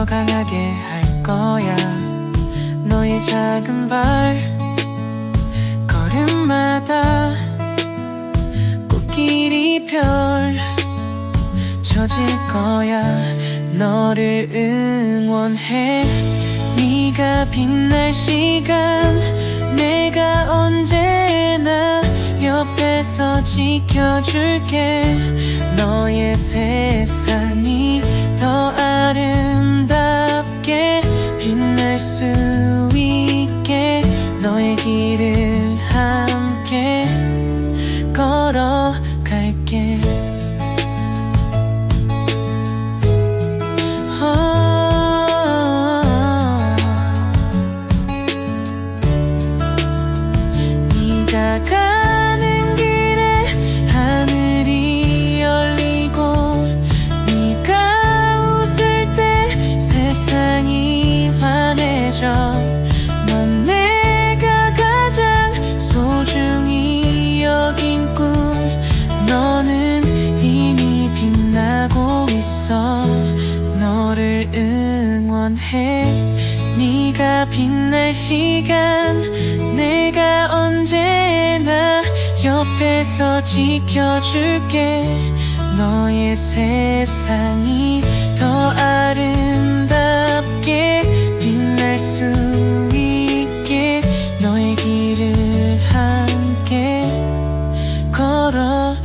더 강하게 할 거야. 너의 작은 발 걸음마다 꽃길이 별 젖을 거야. 너를 응원해. 네가 빛날 시간 내가 언제나 옆에서 지켜줄게. 너의 세상이 수 있게 너의 길 원해. 네가 빛날 시간 내가 언제나 옆에서 지켜줄게. 너의 세상이 더 아름답게 빛날 수 있게 너의 길을 함께 걸어갈게.